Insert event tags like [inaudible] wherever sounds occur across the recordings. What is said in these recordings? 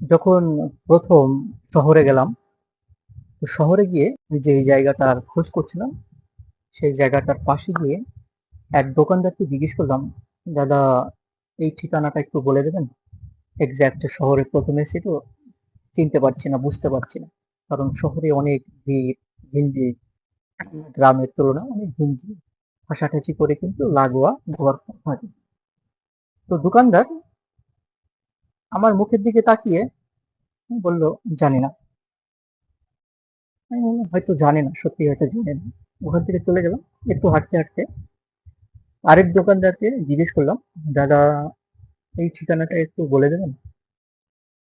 যখন প্রথম শহরে গেলাম শহরে গিয়ে যে জায়গাটার খোঁজ করছিলাম, সেই জায়গাটার পাশে গিয়ে এক দোকানদারকে জিজ্ঞেস করলাম, দাদা, এই ঠিকানাটা একটু বলে দেবেন? এক্স্যাক্ট শহরে প্রথমে এসে তো চিনতে পারছি না, বুঝতে পারছি না। কারণ শহরে অনেক ভিড়, হিন্দি গ্রামের তুলনায় অনেক হিন্দি হাসাঠাচি করে কিন্তু লাগোয়া ঘর থাকে তো দোকানদার আমার মুখের দিকে তাকিয়ে বলল, জানি না। হয়তো জানে না, সত্যি হয়তো জানে না। ওখান থেকে চলে গেলাম, একটু হাঁটতে হাঁটতে। আরেক দোকানদারকে জিজ্ঞেস করলাম, দাদা, এই ঠিকানাটা একটু বলে দেবেন?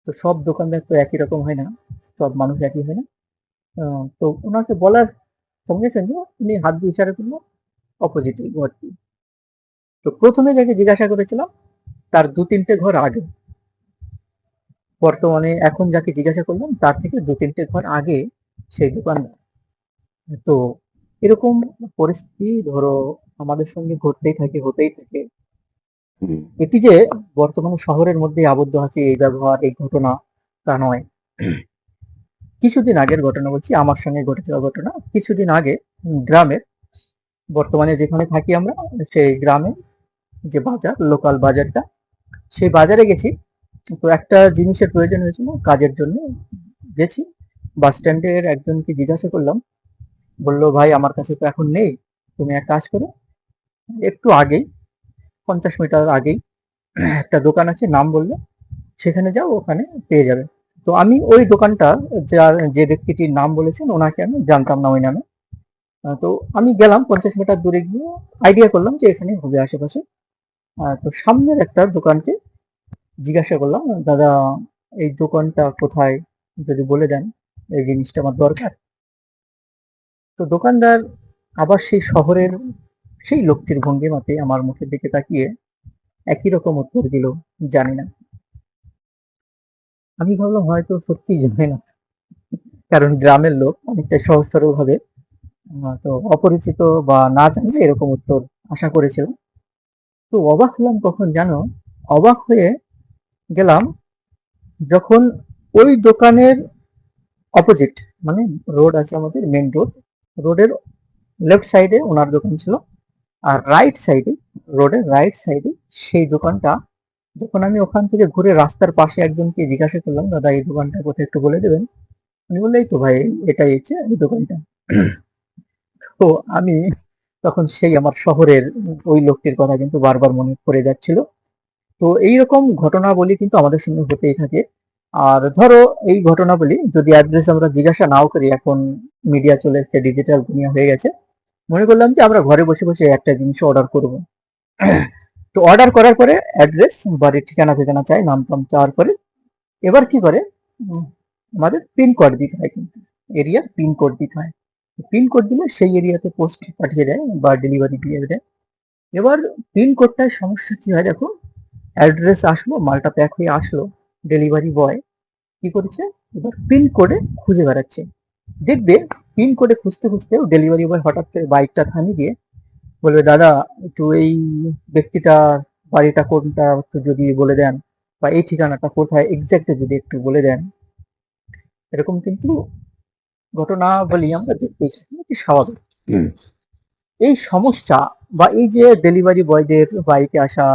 তো সব দোকানদার তো একই রকম হয় না, সব মানুষ একই হয় না। তো ওনাকে বলার সঙ্গে সঙ্গে উনি হাত দিয়ে ইশারা করল অপোজিটে ঘরটি। তো প্রথমে যাকে জিজ্ঞাসা করেছিলাম তার দু তিনটে ঘর আগে। বর্তমানে এখন যাকে জিজ্ঞাসা করলাম তার থেকে দু তিনটে ঘর আগে সেই দোকানদার। তো এরকম পরিস্থিতি ধরো আমাদের সঙ্গে ঘটতেই থাকে হতেই থাকে। এটি যে বর্তমানে শহরের মধ্যে আবদ্ধ আছে এই ব্যবহার এই ঘটনা তা নয়। কিছুদিন আগের ঘটনা বলছি আমার সঙ্গে ঘটে যাওয়া ঘটনা। কিছুদিন আগে গ্রামের বর্তমানে যেখানে থাকি আমরা সেই গ্রামে যে বাজার লোকাল বাজারটা, সেই বাজারে গেছি। তো একটা জিনিসের প্রয়োজন হয়েছিল, কাজের জন্য গেছি। বাস স্ট্যান্ডের একজনকে জিজ্ঞাসা করলাম। বলল, ভাই, আমার কাছে তো এখন নেই, তুমি এক কাজ করো। একটু আগেই, পঞ্চাশ মিটার আগেই একটা দোকান আছে, নাম বলল, সেখানে যাও, ওখানে পেয়ে যাবে। তো আমি ওই দোকানটা, যার যে ব্যক্তিটির নাম বলেছেন, ওনাকে আমি জানতাম না ওই নামে। তো আমি গেলাম, পঞ্চাশ মিটার দূরে গিয়ে আইডিয়া করলাম যে এখানে হবে আশেপাশে। তো সামনের একটা দোকানকে জিজ্ঞাসা করলাম, দাদা, এই দোকানটা কোথায়? যদি বলে দেন, এই জিনিসটা আমার দরকার। তো দোকানদার আবার সেই শহরের সেই লোকটির ভঙ্গিমাতে আমার মুখের দিকে তাকিয়ে একই রকম উত্তর দিল, জানি না। আমি ভাবলাম, হয়তো সত্যি জানে না। কারণ গ্রামের লোক অনেকটা সহজ সরল ভাবে তো অপরিচিত বা না জানলে এরকম উত্তর আশা করেছিলাম তো অবাক হলাম কখন জানো? অবাক হয়ে গেলাম যখন ওই দোকানের অপোজিট মানে রোড আছে আমাদের মেন রোড রোডের লেফট সাইডে ওনার দোকান ছিল আর রাইট সাইডে রোডের রাইট সাইডে সেই দোকানটা। যখন আমি ওখান থেকে ঘুরে রাস্তার পাশে একজনকে জিজ্ঞাসা করলাম, দাদা, এই দোকানটা কোথায় একটু বলে দেবেন? উনি বললে তো ভাই, এটাই হচ্ছে এই দোকানটা। তো আমি তখন সেই আমার শহরের ওই লোকটির কথা কিন্তু বারবার মনে পড়ে যাচ্ছিল। তো এইরকম ঘটনাবলী কিন্তু আমাদের সঙ্গে হতেই থাকে। আর ধরো এই ঘটনাবলী যদি অ্যাড্রেস আমরা জিজ্ঞাসা নাও করি, এখন মিডিয়া চলে এসেছে ডিজিটাল দুনিয়া হয়ে গেছে, মনে করলাম যে আমরা ঘরে বসে বসে একটা জিনিস অর্ডার করব। তো অর্ডার করার পরে অ্যাড্রেস বাড়ির ঠিকানা ঠিকানা চাই, নাম টাম চাওয়ার পরে এবার কি করে? আমাদের পিনকোড দিতে হয় কিন্তু এরিয়ার পিনকোড দিতে হয়। পিনকোড দিলে সেই এরিয়াতে পোস্ট পাঠিয়ে দেয় বা ডেলিভারি দিয়ে দেয়। এবার পিনকোডটায় সমস্যা কি হয় দেখো? অ্যাড্রেস আসলো, মালটা প্যাক হয়ে আসলো ডেলিভারি বয় কি করেছে? এবার পিন কোডে খুঁজে বেড়াচ্ছে। দেখবে পিন কোডে খুঁজতে খুঁজতে ডেলিভারি বয় হঠাৎ করে বাইকটা থামিয়ে দিয়ে বলবে, দাদা, একটু এই ব্যক্তিটার বাড়িটা কোনটা একটু যদি বলে দেন বা এই ঠিকানাটা কোথায় এক্সাক্ট যদি একটু বলে দেন। এরকম কিন্তু ঘটনা বলি আমরা দেখতে এটি স্বাভাবিক। এই সমস্যা বা এই যে ডেলিভারি বয়দের বাইকে আসা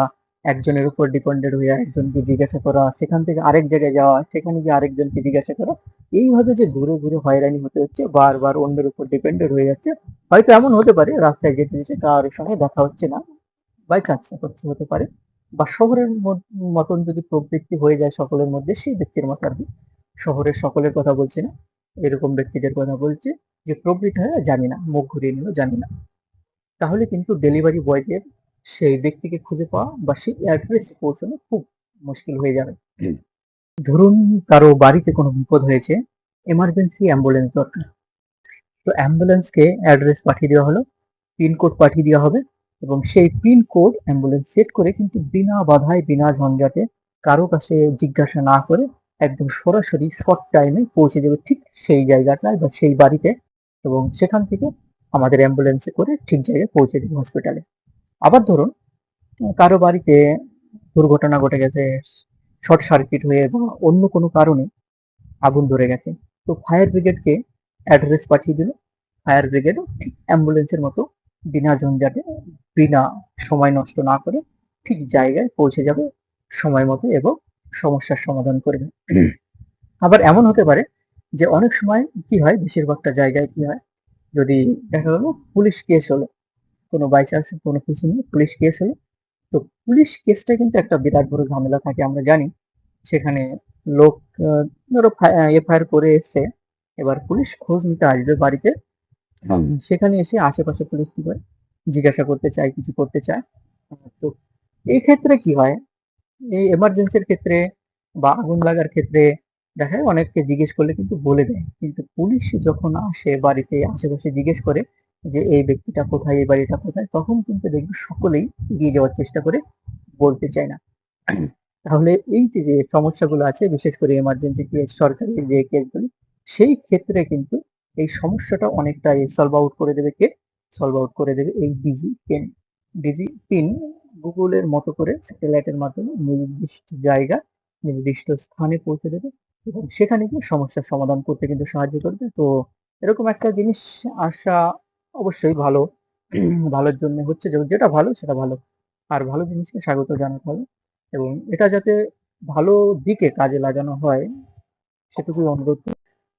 একজনের উপর ডিপেন্ডেড হয়ে একজনকে জিজ্ঞাসা করা সেখান থেকে আরেক জায়গায় যাওয়া সেখানে গিয়ে আরেকজনকে জিজ্ঞাসা করা এইভাবে যে ঘুরে ঘুরে হয়রানি হতে হচ্ছে বারবার অন্যের উপর ডিপেন্ডেড হয়ে যাচ্ছে। হয়তো এমন হতে পারে রাস্তায় যেতে যেতে কারোর সঙ্গে দেখা হচ্ছে না বাই চান্স হচ্ছে হতে পারে। বা শহরের মতন যদি প্রবৃত্তি হয়ে যায় সকলের মধ্যে সেই ব্যক্তির মতো আর কি। শহরের সকলের কথা বলছি না। এরকম ব্যক্তিদের কথা বলছি যে প্রবৃত্তি হয় জানি না, মুখ ঘুরিয়ে নিল জানি না। তাহলে কিন্তু ডেলিভারি বয়দের সেই ব্যক্তিকে খুঁজে পাওয়া বা সেই অ্যাড্রেসে পৌঁছানো খুব মুশকিল হয়ে যাবে। ধরুন কারও বাড়িতে কোনো বিপদ হয়েছে এমার্জেন্সি অ্যাম্বুলেন্স দরকার। তো অ্যাম্বুলেন্সকে অ্যাড্রেস পাঠিয়ে দেওয়া হলো পিনকোড পাঠিয়ে দেওয়া হবে এবং সেই পিনকোড অ্যাম্বুলেন্স সেট করে কিন্তু বিনা বাধায়, বিনা ঝঞ্ঝাটে কারও কাছে জিজ্ঞাসা না করে একদম সরাসরি শর্ট টাইমে পৌঁছে যাবে ঠিক সেই জায়গাটায় বা সেই বাড়িতে এবং সেখান থেকে আমাদের অ্যাম্বুলেন্সে করে ঠিক জায়গায় পৌঁছে দেবে হসপিটালে আবার ধরুন কারও বাড়িতে দুর্ঘটনা ঘটে গেছে শর্ট সার্কিট হয়ে বা অন্য কোনো কারণে আগুন ধরে গেছে, তো ফায়ার ব্রিগেডকে অ্যাড্রেস পাঠিয়ে দিল। ফায়ার ব্রিগেডও ঠিক অ্যাম্বুলেন্সের মতো বিনা ঝঞ্ঝাটে, বিনা সময় নষ্ট না করে ঠিক জায়গায় পৌঁছে যাবে সময় মতো এবং সমস্যার সমাধান করবে। আবার এমন হতে পারে যে অনেক সময় কি হয় বেশিরভাগটা জায়গায় কি হয় যদি দেখা গেলো পুলিশ কেস হলো কোনো বাই চান্স কোনো কিছু নেই পুলিশ কেস হলো তো পুলিশ কেসটা কিন্তু একটা বিরাট বড় ঝামেলা থাকে আমরা জানি। সেখানে লোক ধরো এফআইআর করে এসছে এবার পুলিশ খোঁজ নিতে আসবে বাড়িতে। সেখানে এসে আশেপাশে পুলিশ কি করে জিজ্ঞাসা করতে চায় কিছু করতে চায়। তো এই ক্ষেত্রে কি হয় এই এমার্জেন্সির ক্ষেত্রে বা আগুন লাগার ক্ষেত্রে দেখা যায় অনেককে জিজ্ঞেস করলে কিন্তু বলে দেয়। কিন্তু পুলিশ যখন আসে বাড়িতে, আশেপাশে জিজ্ঞেস করে যে, এই ব্যক্তিটা কোথায়? এই বাড়িটা কোথায়? তখন কিন্তু দেখবে সকলেই এগিয়ে যাওয়ার চেষ্টা করে বলতে চায় না। তাহলে এই যে সমস্যাগুলো আছে, বিশেষ করে এমার্জেন্সি কেস সরকারি যে কেসগুলি সেই ক্ষেত্রে কিন্তু এই সমস্যাটা অনেকটাই সলভ আউট করে দেবে কে? সলভ আউট করে দেবে এই ডিজি পেন ডিজি পিন গুগলের মতো করে স্যাটেলাইটের মাধ্যমে নির্দিষ্ট জায়গা, নির্দিষ্ট স্থানে পৌঁছে দেবে এবং সেখানে গিয়ে সমস্যার সমাধান করতে কিন্তু সাহায্য করবে। তো এরকম একটা জিনিস আসা অবশ্যই ভালো, ভালোর জন্য হচ্ছে যেটা ভালো সেটা ভালো। আর ভালো জিনিসকে স্বাগত জানাতে হবে এবং এটা যাতে ভালো দিকে কাজে লাগানো হয় সেটুকুই অনুরোধ।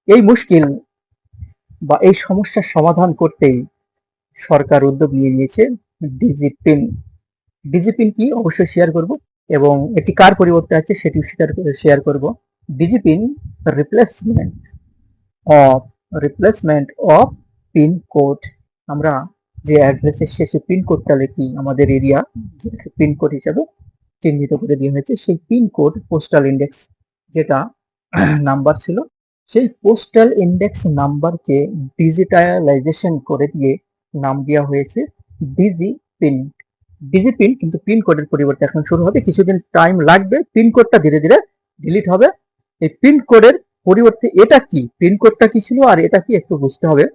এই মুশকিল বা এই সমস্যার সমাধান করতেই সরকার উদ্যোগ নিয়ে নিয়েছে। ডিজিপিন ডিজিপিন কি? অবশ্যই শেয়ার করব। এবং এটি কার পরিবর্তে আছে সেটি শেয়ার শেয়ার করব। DIGIPIN replacement of replacement of pin code আমরা যে অ্যাড্রেসের শেষে পিন কোডটা লিখি, আমাদের এরিয়া পিন কোড হিসাবে চিহ্নিত করে দেওয়া হয়েছে, সেই পিন কোড পোস্টাল ইন্ডেক্স যেটা [clears throat] নাম্বার ছিল, সেই পোস্টাল ইন্ডেক্স নাম্বারকে ডিজিটালাইজেশন করে দিয়ে নাম দেওয়া হয়েছে। ডিজি পিন ডিজি পিন কিন্তু পিন কোডের পরিবর্তে এখন শুরু হবে। কিছুদিন টাইম লাগবে। পিন কোডটা ধীরে ধীরে ডিলিট হবে। এই পিন কোডের পরিবর্তে এটা কি? পিন কোডটা কি ছিল আর এটা কি একটু বুঝতে হবে।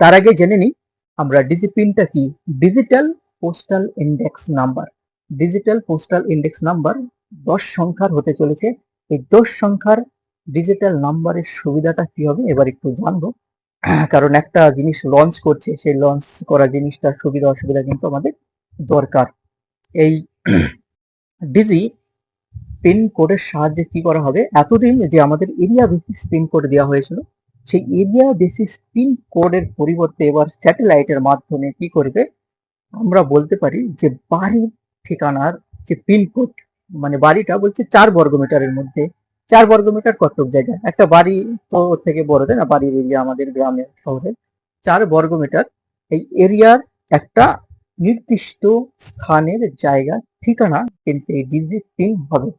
তার আগে জেনে নিই, আমরা ডিজি পিনটা কি? Digital postal index number digital postal index number দশ সংখ্যার হতে চলেছে। এই দশ সংখ্যার ডিজিটাল নাম্বারের সুবিধাটা কি হবে? এবার একটু জানব। কারণ একটা জিনিস লঞ্চ করছে, সেই লঞ্চ করা জিনিসটার সুবিধা অসুবিধা কিন্তু আমাদের দরকার। এই ডিজি পিন কোডের সাহায্যে কি করা হবে? এতদিন যে আমাদের এরিয়া বেসিস পিন কোড দেওয়া হয়েছিল, সেই এরিয়া বেসিস পিন কোডের পরিবর্তে এবার স্যাটেলাইটের মাধ্যমে কি করবে? আমরা বলতে পারি যে বাড়ির ঠিকানার যে পিন কোড মানে বাড়িটা বলছে চার বর্গ মিটারের মধ্যে। চার বর্গ মিটার কত জায়গা। একটা বাড়ি তো থেকে বড়, তাই না? বাড়ির এরিয়া আমাদের গ্রামে শহরে। চার বর্গ মিটার। এই এরিয়ার একটা নির্দিষ্ট স্থানের জায়গা, ঠিকানা কিন্তু এই ডিজিট পিন হবে।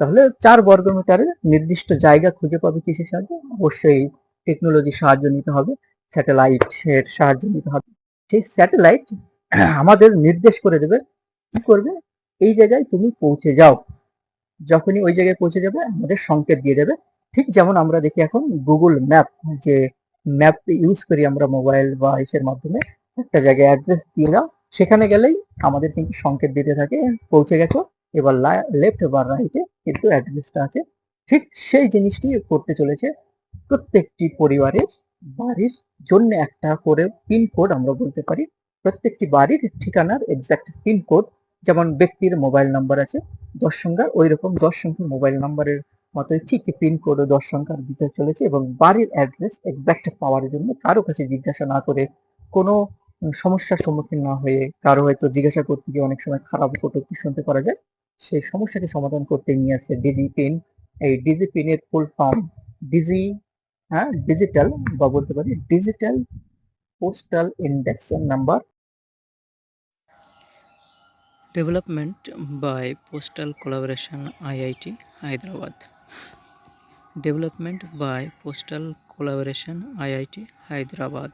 তাহলে চার বর্গ মিটারের নির্দিষ্ট জায়গা খুঁজে পাবে কিসের সাহায্যে? অবশ্যই টেকনোলজির সাহায্য নিতে হবে স্যাটেলাইটের সাহায্য নিতে হবে। সেই স্যাটেলাইট আমাদের নির্দেশ করে দেবে, কি করবে? এই জায়গায় তুমি পৌঁছে যাও। যখনই ওই জায়গায় পৌঁছে যাবে, আমাদের সংকেত দিয়ে দেবে। ঠিক যেমন আমরা দেখি এখন গুগল ম্যাপ যে ম্যাপ ইউজ করি আমরা মোবাইল বা ইসের মাধ্যমে, একটা জায়গায় অ্যাড্রেস দিয়ে দাও, সেখানে গেলেই আমাদের কিন্তু সংকেত দিতে থাকে, পৌঁছে গেছো, এবার লেফট বা রাইটে কিন্তু অ্যাড্রেসটা আছে। ঠিক সেই জিনিসটি করতে চলেছে প্রত্যেকটি পরিবারের বাড়ির জন্য একটা করে পিন কোড আমরা বলতে পারি। প্রত্যেকটি বাড়ির ঠিকানার এক্সাক্ট পিন কোড যেমন ব্যক্তির মোবাইল নাম্বার আছে, দশ সংখ্যার ওই রকম দশ সংখ্যার মোবাইল নাম্বারের মতোই ঠিক পিন কোডও দশ সংখ্যার দিতে চলেছে এবং বাড়ির অ্যাড্রেস এক্সাক্ট পাওয়ার জন্য কারও কাছে জিজ্ঞাসা না করে কোনো সমস্যার সম্মুখীন না হয়ে কারও হয়তো জিজ্ঞাসা করতে গিয়ে অনেক সময় খারাপ কটূক্তি শুনতে পারা যায়, সেই সমস্যাকে সমাধান করতে নিয়ে আসছে ডিজি পিন এই ডিজি পিনের ফুল ফর্ম ডিজি হ্যাঁ ডিজিটাল বা বলতে পারি digital postal index number Development by Postal Collaboration IIT Hyderabad. Development by Postal Collaboration IIT Hyderabad.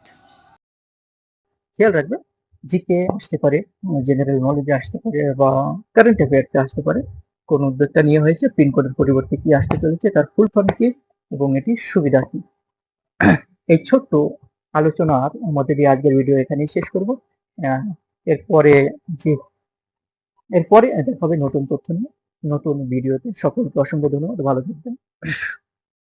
খেয়াল রাখবে জিকে আসতে পারে জেনারেল নলেজে আসতে পারে, বা কারেন্ট অ্যাফেয়ার্সে আসতে পারে, কোন উদ্যোগটা নিয়ে হয়েছে পিনকোডের পরিবর্তে কি আসতে চলেছে, তার ফুল ফর্ম কি, এবং এটির সুবিধা কি এই ছোট্ট আলোচনার আমাদের এই আজকের ভিডিও এখানেই শেষ করব এরপরে যে এরপরে দেখা হবে নতুন তথ্য নিয়ে নতুন ভিডিওতে সকলকে অসংখ্য ধন্যবাদ। ভালো থাকবেন।